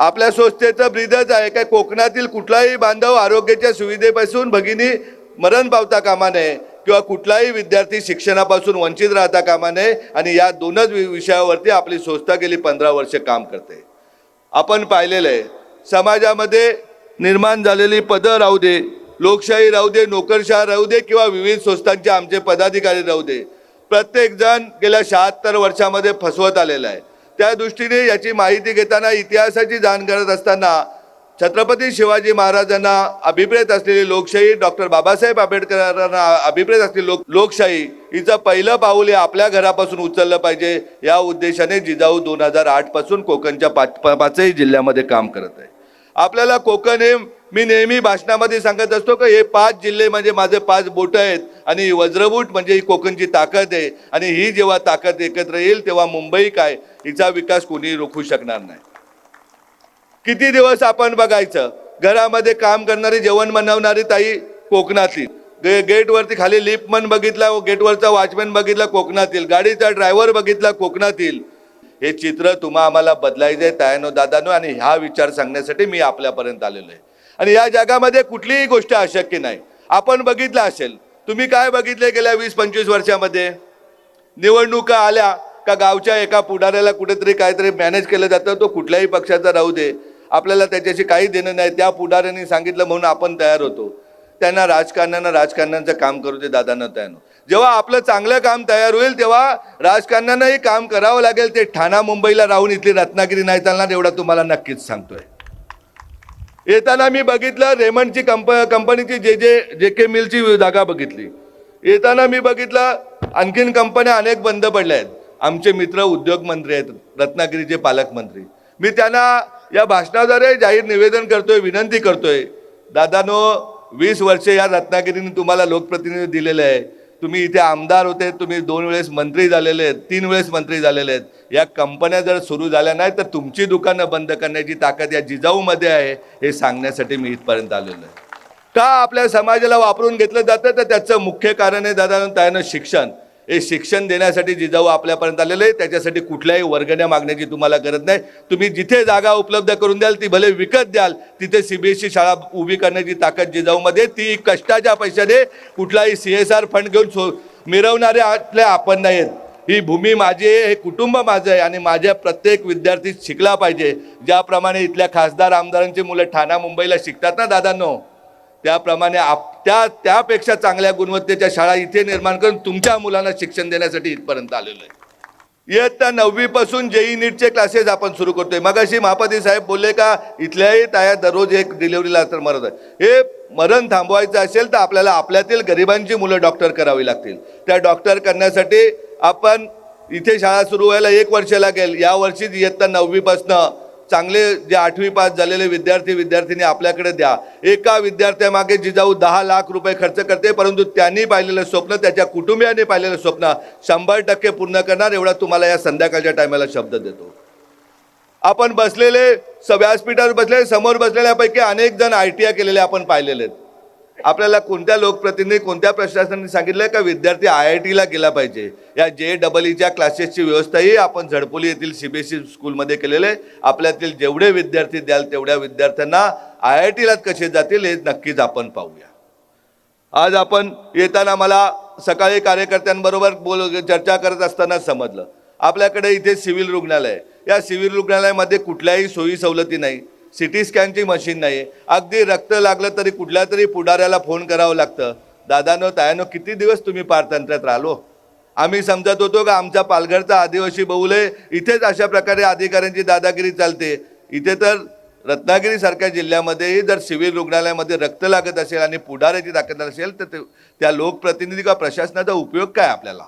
आपल्या संस्थेचं ब्रीदच आहे. काय कोकणातील कुठलाही बांधव आरोग्याच्या सुविधेपासून भगिनी मरण पावता कामा नये किंवा कुठलाही विद्यार्थी शिक्षणापासून वंचित राहता कामा नये आणि या दोनच वि- विषयावरती आपली संस्था गेली पंधरा वर्ष काम करते. आपण पाहिलेलं आहे समाजामध्ये निर्माण झालेली पदं राहू दे लोकशाही राहू दे नोकरशाह राहू दे किंवा विविध संस्थांचे आमचे पदाधिकारी राहू दे. प्रत्येकजण गेल्या शहात्तर वर्षामध्ये फसवत आलेला आहे. त्या दृष्टीने याची माहिती घेताना इतिहासाची जाण करत असताना छत्रपती शिवाजी महाराजांना अभिप्रेत असलेली लोकशाही डॉक्टर बाबासाहेब आंबेडकरांना अभिप्रेत असलेली लोक लोकशाही हिचं पहिलं पाऊल हे आपल्या घरापासून उचललं पाहिजे या उद्देशाने जिजाऊ दोन हजार आठपासून कोकणच्या पाच पाचही जिल्ह्यामध्ये काम करत आहे. आपल्याला कोकण हे मी नेहमी भाषणामध्ये सांगत असतो की हे पाच जिल्हे म्हणजे माझे पाच बोट आहेत आणि वज्रबूट म्हणजे ही कोकणची ताकद आहे. आणि ही जेव्हा ताकद एकत्र येईल तेव्हा मुंबई काय? हिचा विकास कोणी रोखू शकणार नाही. किती दिवस आपण बघायचं घरामध्ये काम करणारी जेवण बनवणारी ताई कोकणातली. गे गेटवरती खाली लिफ्टमन बघितला गेटवरचा वॉचमॅन बघितला कोकणातील गाडीचा ड्रायव्हर बघितला कोकणातील. हे चित्र तुम्हा आम्हाला बदलायचं आहे तायनो दादानो आणि ह्या विचार सांगण्यासाठी मी आपल्यापर्यंत आलेलो आहे. आणि या जगामध्ये कुठलीही गोष्ट अशक्य नाही. आपण बघितलं असेल तुम्ही काय बघितले गेल्या वीस पंचवीस वर्षामध्ये? निवडणुका आल्या का गावच्या एका पुढाऱ्याला कुठेतरी काहीतरी मॅनेज केलं जातं? तो कुठल्याही पक्षाचा राहू दे. आपल्याला त्याच्याशी काही देणं नाही. त्या पुढाऱ्यांनी सांगितलं म्हणून आपण तयार होतो. त्यांना राजकारणानं राजकारणाचं काम करू दे दादांना त्यानं. जेव्हा आपलं चांगलं काम तयार होईल तेव्हा राजकारण्यानंही काम करावं लागेल. ते ठाणा मुंबईला राहून इथली रत्नागिरी नाही चालणार एवढा तुम्हाला नक्कीच सांगतोय. येताना मी बघितलं रेमंडची कंप कंपनीची जे जे जे के मिलची जागा बघितली. येताना मी बघितलं आणखीन कंपन्या अनेक बंद पडल्या आहेत. आमचे मित्र उद्योग मंत्री आहेत रत्नागिरीचे पालकमंत्री मी त्यांना या भाषणाद्वारे जाहीर निवेदन करतोय विनंती करतोय. दादानो वीस वर्षे या रत्नागिरीने तुम्हाला लोकप्रतिनिधी दिलेले आहे. तुम्ही इथे आमदार होते तुम्ही दोन वेळेस मंत्री झालेले आहेत तीन वेळेस मंत्री झालेले आहेत. या कंपन्या जर सुरू झाल्या नाही तर तुमची दुकानं बंद करण्याची ताकद या जिजाऊमध्ये आहे हे सांगण्यासाठी मी इथपर्यंत आलेलो आहे. का आपल्या समाजाला वापरून घेतलं जातं? तर त्याचं मुख्य कारण आहे दादा त्यानं शिक्षण. हे शिक्षण देण्यासाठी जिजाऊ आपल्यापर्यंत आलेले आहे त्याच्यासाठी कुठल्याही वर्गण्या मागण्याची तुम्हाला गरज नाही. तुम्ही जिथे जागा उपलब्ध करून द्याल ती भले विकत द्याल तिथे सीबीएसई शाळा उभी करण्याची ताकद जिजाऊमध्ये ती कष्टाच्या पैशाने कुठलाही सी एस आर फंड घेऊन सो मिरवणारे आपल्या आपण नाही आहेत. ही भूमी माझी आहे हे कुटुंब माझं आहे आणि माझ्या प्रत्येक विद्यार्थी शिकला पाहिजे. ज्याप्रमाणे इथल्या खासदार आमदारांची मुलं ठाणा मुंबईला शिकतात ना दादांनो त्याप्रमाणे आप त्या त्यापेक्षा चांगल्या गुणवत्तेच्या शाळा इथे निर्माण करून तुमच्या मुलांना शिक्षण देण्यासाठी इथपर्यंत आलेलो आहे. इयत्ता नववीपासून जेई नीटचे क्लासेस आपण सुरू करतोय. मगाशी महापती साहेब बोलले का इथल्याही ताया दररोज एक डिलिव्हरीला तर मरत आहे हे मरण थांबवायचं असेल तर आपल्याला आपल्यातील गरिबांची मुलं डॉक्टर करावी लागतील. त्या डॉक्टर करण्यासाठी आपण इथे शाळा सुरू व्हायला एक वर्ष लागेल. या वर्षीच इयत्ता नववीपासनं चांगले जे आठवी पास झालेले विद्यार्थी विद्यार्थिनी आपल्याकडे द्या. एका विद्यार्थ्यामागे जिजाऊ दहा लाख रुपये खर्च करते परंतु त्यांनी पाहिलेलं स्वप्न त्याच्या कुटुंबियांनी पाहिलेलं स्वप्न शंभर टक्के पूर्ण करणार एवढा तुम्हाला या संध्याकाळच्या टायमाला शब्द देतो. आपण बसलेले व्यासपीठावर बसले समोर बसलेल्यापैकी अनेक जण आय टी आय केलेले आपण पाहिलेले आहेत आपल्याला कोणत्या लोकप्रतिनिधी कोणत्या प्रशासनाने सांगितलं का विद्यार्थी आय आय टीला गेला पाहिजे? या जे डबल ईच्या क्लासेसची व्यवस्थाही आपण झडपोली येथील सी बी एस ई स्कूलमध्ये केलेले आहे. आपल्यातील जेवढे विद्यार्थी द्याल तेवढ्या विद्यार्थ्यांना आय आय टीलाच कसे जातील हे नक्कीच आपण पाहूया. आज आपण येताना मला सकाळी कार्यकर्त्यांबरोबर बोल चर्चा करत असताना समजलं. आपल्याकडे इथे सिव्हिल रुग्णालय या सिव्हिल रुग्णालयामध्ये कुठल्याही सोयी सवलती नाही. सी टी स्कॅनची मशीन नाही. अगदी रक्त लागलं तरी कुठल्या तरी पुढाऱ्याला फोन करावं लागतं. दादानो तायानो किती दिवस तुम्ही पारतंत्र्यात राहिलो? आम्ही समजत होतो का आमच्या पालघरचा आदिवासी बहुल आहे इथेच अशा प्रकारे अधिकाऱ्यांची दादागिरी चालते. इथे तर रत्नागिरीसारख्या जिल्ह्यामध्येही जर सिव्हिल रुग्णालयामध्ये रक्त लागत असेल आणि पुढाऱ्याची ताकद असेल तर ते- त्या लोकप्रतिनिधी किंवा प्रशासनाचा उपयोग काय आपल्याला?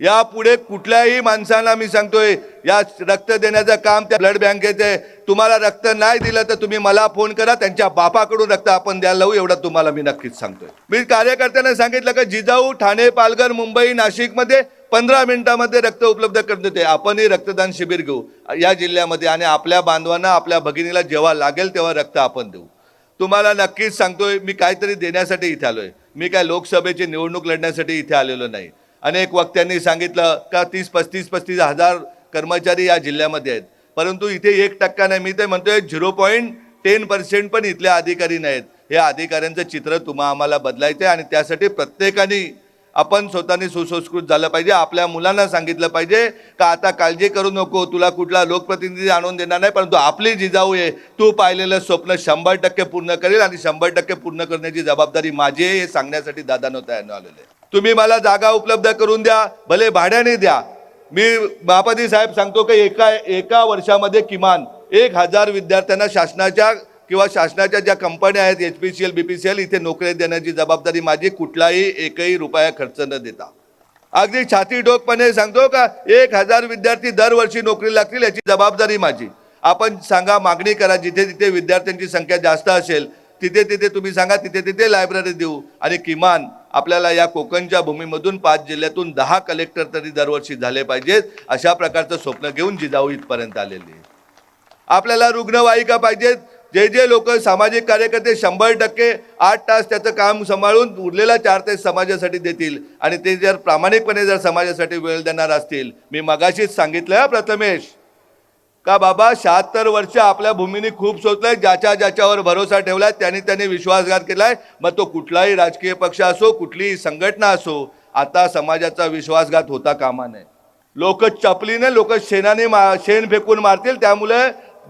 यापुढे कुठल्याही माणसांना मी सांगतोय या रक्त देण्याचं काम त्या ब्लड बँकेचं आहे. तुम्हाला रक्त नाही दिलं तर तुम्ही मला फोन करा त्यांच्या बापाकडून रक्त आपण द्यायला लावू एवढं तुम्हाला मी नक्कीच सांगतोय. मी कार्यकर्त्यांना सांगितलं का जिजाऊ ठाणे पालघर मुंबई नाशिकमध्ये पंधरा मिनिटामध्ये रक्त उपलब्ध करून देते. आपणही रक्तदान शिबिर घेऊ या जिल्ह्यामध्ये आणि आपल्या बांधवांना आपल्या भगिनीला जेव्हा लागेल तेव्हा रक्त आपण देऊ. तुम्हाला नक्कीच सांगतोय मी काहीतरी देण्यासाठी इथे आलोय. मी काय लोकसभेची निवडणूक लढण्यासाठी इथे आलेलो नाही. अनेक वक्त्यांनी सांगितलं का तीस पस्तीस पस्तीस हजार कर्मचारी या जिल्ह्यामध्ये आहेत. परंतु इथे एक टक्का नाही. मी ते म्हणतोय झिरो पॉईंट टेन पर्सेंट पण इथले अधिकारी नाहीत. हे अधिकाऱ्यांचं चित्र तुम्हा आम्हाला बदलायचं आहे आणि त्यासाठी प्रत्येकाने आपण स्वतःने सुसंस्कृत झालं पाहिजे आपल्या मुलांना सांगितलं पाहिजे का आता काळजी करू नको तुला कुठला लोकप्रतिनिधी आणून देणार नाही परंतु आपली जिजाऊ आहे तू पाहिलेलं स्वप्न शंभर टक्के पूर्ण करेल आणि शंभर टक्के पूर्ण करण्याची जबाबदारी माझी आहे हे सांगण्यासाठी दादानो तयार आलेले आहे. तुम्ही मला जागा उपलब्ध करून द्या भले भाड्याने द्या. मी महापती साहेब सांगतो की एका एका वर्षामध्ये किमान एक हजार विद्यार्थ्यांना शासनाच्या किंवा शासनाच्या ज्या कंपन्या आहेत H P C L B P C L इथे नोकरी देण्याची जबाबदारी माझी कुठलाही एकही रुपया खर्च न देता. अगदी छाती डोकपणे सांगतो का एक हजार विद्यार्थी दरवर्षी नोकरी लागतील याची जबाबदारी माझी. आपण सांगा मागणी करा जिथे जिथे विद्यार्थ्यांची संख्या जास्त असेल तिथे तिथे तुम्ही सांगा तिथे तिथे लायब्ररी देऊ. आणि किमान आपल्याला या कोकणच्या भूमीमधून पाच जिल्ह्यातून दहा कलेक्टर तरी दरवर्षी झाले पाहिजेत अशा प्रकारचं स्वप्न घेऊन जिजाऊ इथपर्यंत आलेली आहे आपल्याला रुग्णवाहिका पाहिजेत जे जे लोक सामाजिक कार्यकर्ते शंभर टक्के आठ तास त्याचं काम सांभाळून उरलेला चार तास समाजासाठी देतील आणि ते जर प्रामाणिकपणे जर समाजासाठी वेळ देणार असतील मी मगाशीच सांगितलं प्रथमेश. का बाबा शहात्तर वर्ष आपल्या भूमीने खूप सोचलंय ज्याच्या ज्याच्यावर भरोसा ठेवलाय त्यांनी त्यांनी विश्वासघात केलाय. मग तो कुठलाही राजकीय पक्ष असो कुठलीही संघटना असो आता समाजाचा विश्वासघात होता कामा नये लोक चपलीने लोक शेणाने मा शेण फेकून मारतील. त्यामुळे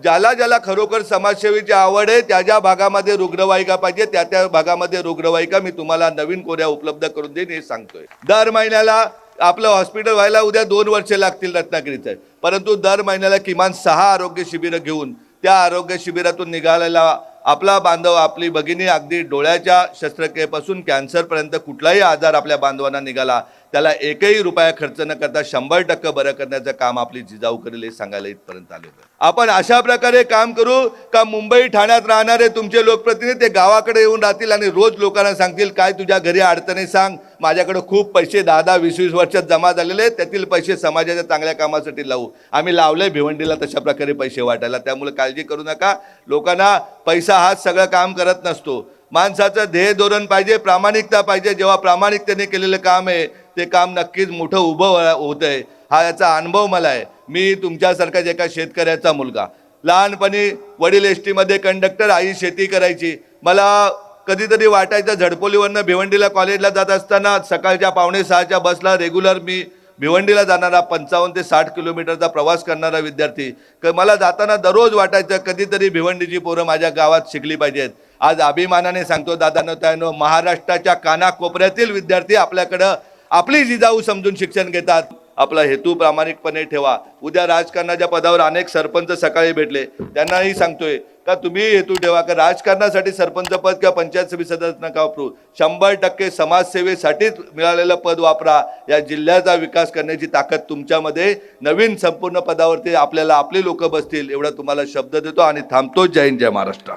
ज्याला ज्याला खरोखर समाजसेवेची आवड आहे त्या ज्या भागामध्ये रुग्णवाहिका पाहिजे त्या त्या भागामध्ये रुग्णवाहिका मी तुम्हाला नवीन कोऱ्या उपलब्ध करून देईन हे सांगतोय. दर महिन्याला आपलं हॉस्पिटल व्हायला उद्या दोन वर्ष लागतील रत्नागिरीचं. परंतु दर महिन्याला किमान सहा आरोग्य शिबिरं घेऊन त्या आरोग्य शिबिरातून निघालेला आपला बांधव आपली भगिनी अगदी डोळ्याच्या शस्त्रक्रियेपासून कॅन्सरपर्यंत कुठलाही आजार आपल्या बांधवांना निघाला त्याला एकही रुपया खर्च न करता शंभर टक्के बरं करण्याचं काम आपली जिजाऊ करेल हे सांगायला इथपर्यंत आले आपण अशा प्रकारे काम करू का मुंबई ठाण्यात राहणारे तुमचे लोकप्रतिनिधी ते गावाकडे येऊन राहतील आणि रोज लोकांना सांगतील काय तुझ्या घरी अडचणी सांग माझ्याकडे खूप पैसे दहा दहा वीस वीस वर्षात जमा झालेले आहेत. त्यातील पैसे समाजाच्या चांगल्या कामासाठी लावू. आम्ही लावले भिवंडीला तशा प्रकारे पैसे वाटायला. त्यामुळे काळजी करू नका. लोकांना पैसा हाच सगळं काम करत नसतो. माणसाचं ध्येय धोरण पाहिजे प्रामाणिकता पाहिजे. जेव्हा प्रामाणिकतेने केलेलं काम आहे ते काम नक्कीच मोठं उभं होत आहे हा याचा अनुभव मला आहे. मी तुमच्यासारखाच एका शेतकऱ्याचा मुलगा. लहानपणी वडील एस टीमध्ये कंडक्टर आई शेती करायची. मला कधीतरी वाटायचं. झडपोलीवरनं भिवंडीला कॉलेजला जात असताना सकाळच्या पावणे सहाच्या बसला रेग्युलर मी भिवंडीला जाणारा पंचावन्न ते साठ किलोमीटरचा प्रवास करणारा विद्यार्थी. क मला जाताना दररोज वाटायचं कधीतरी भिवंडीची पोरं माझ्या गावात शिकली पाहिजेत. आज अभिमानाने सांगतो दादानो त्यानो महाराष्ट्राच्या कानाकोपऱ्यातील विद्यार्थी आपल्याकडं आपली जिजाऊ समजून शिक्षण घेतात. आपला हेतू प्रामाणिकपणे ठेवा. उद्या राजकारणाच्या पदावर अनेक सरपंच सकाळी भेटले. त्यांनाही सांगतोय का तुम्ही हेतू ठेवा? का राजकारणासाठी सरपंच पद किंवा पंचायत समिती सदस्य नका वापरू? शंभर टक्के समाजसेवेसाठीच मिळालेलं पद वापरा. या जिल्ह्याचा विकास करण्याची ताकद तुमच्यामध्ये. नवीन संपूर्ण पदावरती आपल्याला आपली लोक बसतील एवढा तुम्हाला शब्द देतो आणि थांबतो. जय हिंद जय महाराष्ट्र.